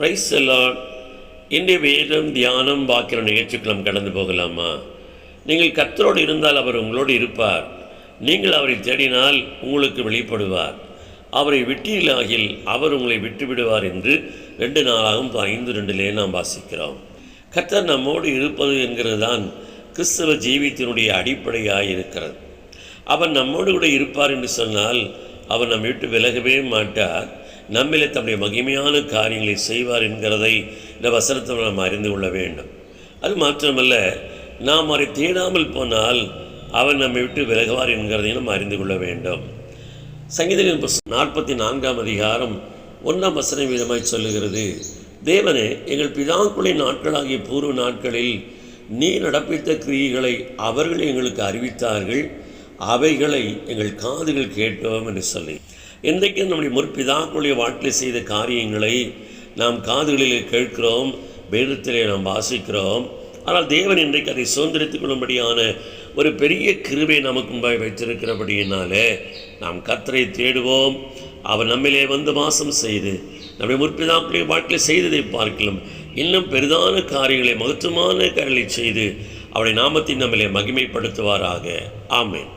Price எல்லாம் இன்றைய வேதம் தியானம் வாக்கிற நிகழ்ச்சிக்குள்ள கடந்து போகலாமா? நீங்கள் கத்தரோடு இருந்தால் அவர் உங்களோடு இருப்பார். நீங்கள் அவரை தேடினால் உங்களுக்கு வெளிப்படுவார். அவரை விட்டீர்களாகில் அவர் உங்களை விட்டு விடுவார் என்று ரெண்டு நாளாகவும் ஐந்து ரெண்டிலே நாம் வாசிக்கிறோம். கத்தர் நம்மோடு இருப்பது என்கிறது தான் கிறிஸ்தவ ஜீவித்தினுடைய அடிப்படையாக இருக்கிறது அவர் நம்மோடு கூட இருப்பார் என்று சொன்னால் அவர் நம்மை விட்டு விலகவே மாட்டார். நம்மிலே தம்முடைய மகிமையான காரியங்களை செய்வார் என்கிறதை இந்த வசனத்தை நாம் அறிந்து கொள்ள வேண்டும். அது மாத்திரமல்ல நாம் அவரை தேடாமல் போனால் அவர் நம்மை விட்டு விலகுவார் என்கிறதையும் நாம் அறிந்து கொள்ள வேண்டும். சங்கீதங்களின் புஸ்தகம் நாற்பத்தி நான்காம் அதிகாரம் ஒன்றாம் வசன விதமாய் சொல்லுகிறது. தேவனே எங்கள் பிதாக்குளின் நாட்களாகிய பூர்வ நாட்களில் நீ நடப்பித்த கிரியைகளை அவர்கள் எங்களுக்கு அறிவித்தார்கள். அவைகளை எங்கள் காதுகள் கேட்டோம் என்று சொல்லி. இன்றைக்கு நம்முடைய முற்பிதாக்களுடைய வாழ்க்கையில் செய்த காரியங்களை நாம் காதுகளிலே கேட்கிறோம் வேதத்திலே நாம் வாசிக்கிறோம். ஆனால் தேவன் இன்றைக்கு அதை சுதந்திரித்துக் கொள்ளும்படியான ஒரு பெரிய கிருபை நமக்கு முன்பாய் வைத்திருக்கிறபடியினாலே நாம் கத்தரை தேடுவோம். அவர் நம்மிலே வந்து வாசம் செய்து நம்முடைய முற்பிதாக்களுடைய வாழ்க்கையில் செய்ததை பார்க்கலாம் இன்னும் பெரிதான காரியங்களை மகத்துவமான காரியங்களை செய்து அவருடைய நாமத்தை நம்மிலே மகிமைப்படுத்துவாராக. ஆமேன்.